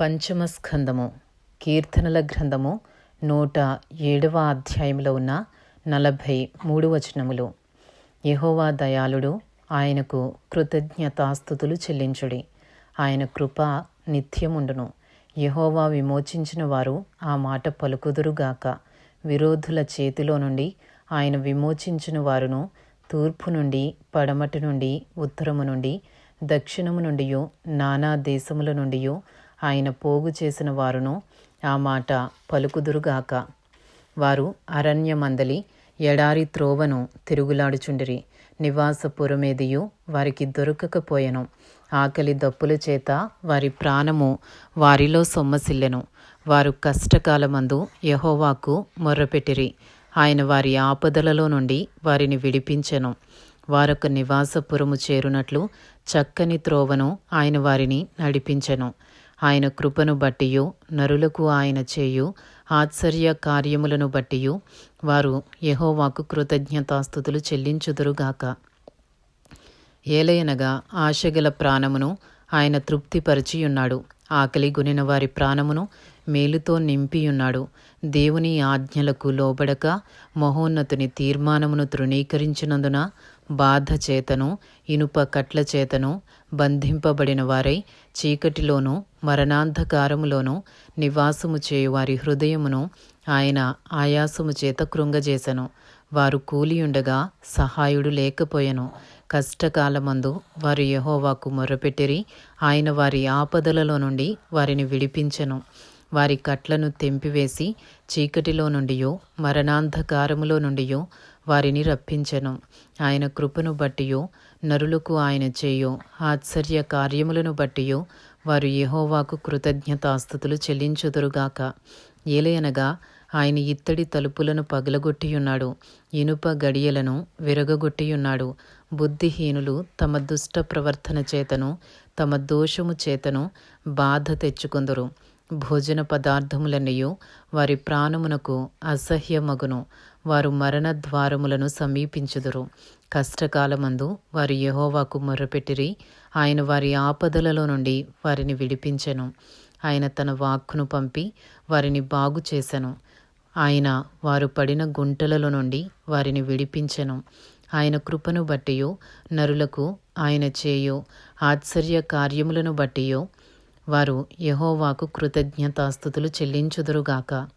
పంచమ స్కందము కీర్తనల గ్రంథము నూట ఏడవ అధ్యాయంలో ఉన్న నలభై మూడు వచనములు. యహోవా దయాళుడు ఆయనకు కృతజ్ఞతాస్థుతులు చెల్లించుడి. ఆయన కృప నిత్యముండును. యహోవా విమోచించిన వారు ఆ మాట పలుకుదురుగాక విరోధుల చేతిలో నుండి ఆయన విమోచించిన వారును తూర్పు నుండి పడమటి నుండి ఉత్తరము నుండి దక్షిణము నుండియో నానా దేశముల నుండియో ఆయన పోగు చేసిన వారును ఆ మాట పలుకుదురుగాక. వారు అరణ్యమందలి ఎడారి త్రోవను తిరుగులాడుచుండిరి. నివాసపురమేదియు వారికి దొరకకపోయెను. ఆకలి దప్పుల చేత వారి ప్రాణము వారిలో సొమ్మసిల్లెను. వారు కష్టకాలమందు యహోవాకు మొర్రపెట్టిరి. ఆయన వారి ఆపదలలో నుండి వారిని విడిపించెను. వారొక నివాసపురము చేరునట్లు చక్కని త్రోవను ఆయన వారిని నడిపించెను. ఆయన కృపను బట్టియు నరులకు ఆయన చేయు ఆశ్చర్య కార్యములను బట్టియు. వారు యహోవాకు కృతజ్ఞతాస్థుతులు చెల్లించుదురుగాక ఏలయనగా ఆశగల ప్రాణమును ఆయన తృప్తిపరిచియున్నాడు. ఆకలి గునిన వారి ప్రాణమును మేలుతో నింపియున్నాడు. దేవుని ఆజ్ఞలకు లోబడక మహోన్నతుని తీర్మానమును తృణీకరించినందున బాధ చేతను ఇనుప కట్ల చేతను బంధింపబడిన వారై చీకటిలోనూ మరణాంధకారములోనూ నివాసము చేయు వారి హృదయమును ఆయన ఆయాసము చేత కృంగజేశను వారు కూలియుండగా సహాయుడు లేకపోయెను. కష్టకాలమందు వారు యహోవాకు మొరపెట్టిరి ఆయన వారి ఆపదలలో నుండి వారిని విడిపించెను. వారి కట్లను తెంపివేసి చీకటిలో నుండియో మరణాంధకారములో నుండియో వారిని రప్పించెను. ఆయన కృపను బట్టియో నరులకు ఆయన చేయో ఆశ్చర్య కార్యములను బట్టియో వారు యహోవాకు కృతజ్ఞతాస్థుతులు చెల్లించుదురుగాక. ఏలయనగా ఆయన ఇత్తడి తలుపులను పగలగొట్టియున్నాడు ఇనుప గడియలను విరగగొట్టియున్నాడు. బుద్ధిహీనులు తమ దుష్ట ప్రవర్తన చేతను తమ దోషము చేతను బాధ తెచ్చుకుందరు. భోజన పదార్థములన్నయు వారి ప్రాణమునకు అసహ్యమగును. వారు మరణ ద్వారములను సమీపించుదురు. కష్టకాలమందు వారి యహోవాకు మొర్రపెట్టిరి. ఆయన వారి ఆపదలలో నుండి వారిని విడిపించెను. ఆయన తన వాక్కును పంపి వారిని బాగు చేసెను. ఆయన వారు పడిన గుంటలలో నుండి వారిని విడిపించెను. ఆయన కృపను బట్టియో నరులకు ఆయన చేయో ఆశ్చర్య కార్యములను బట్టియో వారు యహోవాకు కృతజ్ఞతాస్థుతులు చెల్లించుదురుగాక.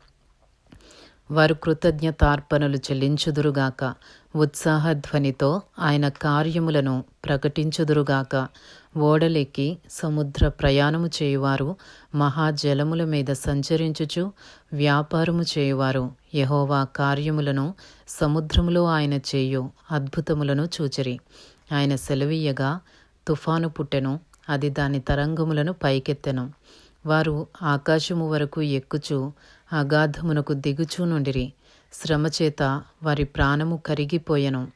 వారు కృతజ్ఞతార్పణలు చెల్లించుదురుగాక. ఉత్సాహధ్వనితో ఆయన కార్యములను ప్రకటించుదురుగాక. ఓడలెక్కి సముద్ర ప్రయాణము చేయువారు మహాజలముల మీద సంచరించుచు వ్యాపారము చేయువారు. యహోవా కార్యములను సముద్రములో ఆయన చేయు అద్భుతములను చూచిరి. ఆయన సెలవీయగా తుఫాను పుట్టెను అది దాని తరంగములను పైకెత్తెను. వారు ఆకాశము వరకు ఎక్కుచు అగాధమునకు దిగుచూ నుండిరి. శ్రమచేత వారి ప్రాణము కరిగిపోయెను.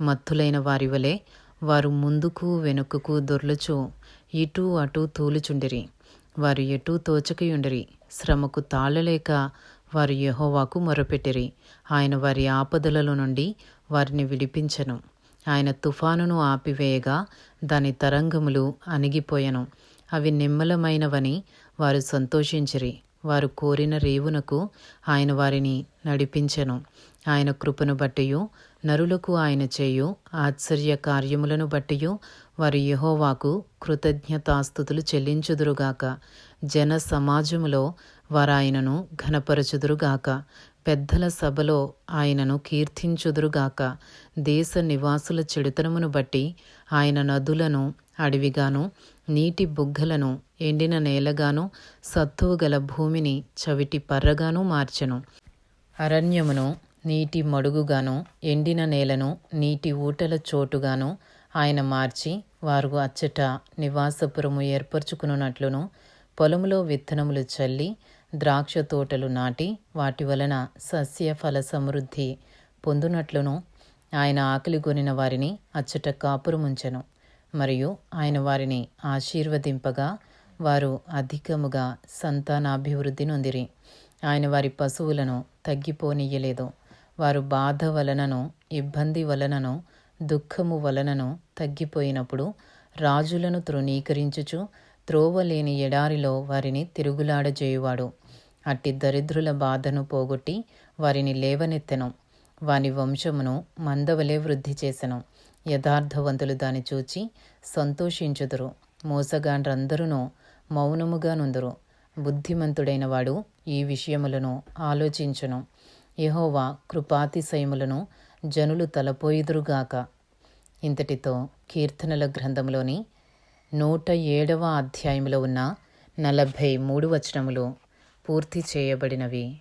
మత్తులైన వారి వలె వారు ముందుకు వెనుకకు దొర్లుచు ఇటు అటు తూలుచుండిరి. వారు ఎటూ తోచకయుండిరి. శ్రమకు తాళలేక వారు యహోవాకు మొరపెట్టిరి. ఆయన వారి ఆపదలలో నుండి వారిని విడిపించను. ఆయన తుఫానును ఆపివేయగా దాని తరంగములు అణిగిపోయెను. అవి నిమ్మలమైనవని వారు సంతోషించిరి. వారు కోరిన రేవునకు ఆయన వారిని నడిపించెను. ఆయన కృపను బట్టియు నరులకు ఆయన చేయు ఆశ్చర్య కార్యములను బట్టియు వారు యహోవాకు కృతజ్ఞతాస్థుతులు చెల్లించుదురుగాక. జన సమాజములో వారు ఆయనను ఘనపరచుదురుగాక. పెద్దల సభలో ఆయనను కీర్తించుదురుగాక. దేశ నివాసుల చెడుతనమును బట్టి ఆయన నదులను అడవిగాను నీటి బుగ్గలను ఎండిన నేలగాను సత్తువు గల భూమిని చవిటి పర్రగాను మార్చెను. అరణ్యమును నీటి మడుగుగాను ఎండిన నేలను నీటి ఊటల చోటుగాను ఆయన మార్చి వారు అచ్చట నివాసపురము ఏర్పరచుకున్నట్లును పొలములో విత్తనములు చల్లి ద్రాక్ష తోటలు నాటి వాటి వలన సస్య ఫల సమృద్ధి పొందునట్లును ఆయన ఆకలి కొనిన వారిని అచ్చట కాపురముంచెను. మరియు ఆయన వారిని ఆశీర్వదింపగా వారు అధికముగా సంతానాభివృద్ధి నొందిరి. ఆయన వారి పశువులను తగ్గిపోనీయలేదు. వారు బాధ వలనను ఇబ్బంది వలనను దుఃఖము వలనను తగ్గిపోయినప్పుడు రాజులను తృణీకరించుచు త్రోవ లేని ఎడారిలో వారిని తిరుగులాడజేయువాడు. అట్టి దరిద్రుల బాధను పోగొట్టి వారిని లేవనెత్తెను. వాని వంశమును మందవలే వృద్ధి చేసెను. యథార్థవంతులు దాని చూచి సంతోషించుదురు. మోసగాండ్రందరూ మౌనముగా నుందురు. బుద్ధిమంతుడైన వాడు ఈ విషయములను ఆలోచించును. యహోవా కృపాతిశయములను జనులు తలపోయిదురుగాక. ఇంతటితో కీర్తనల గ్రంథంలోని నూట ఏడవ అధ్యాయంలో ఉన్న నలభై మూడు వచనములు పూర్తి చేయబడినవి.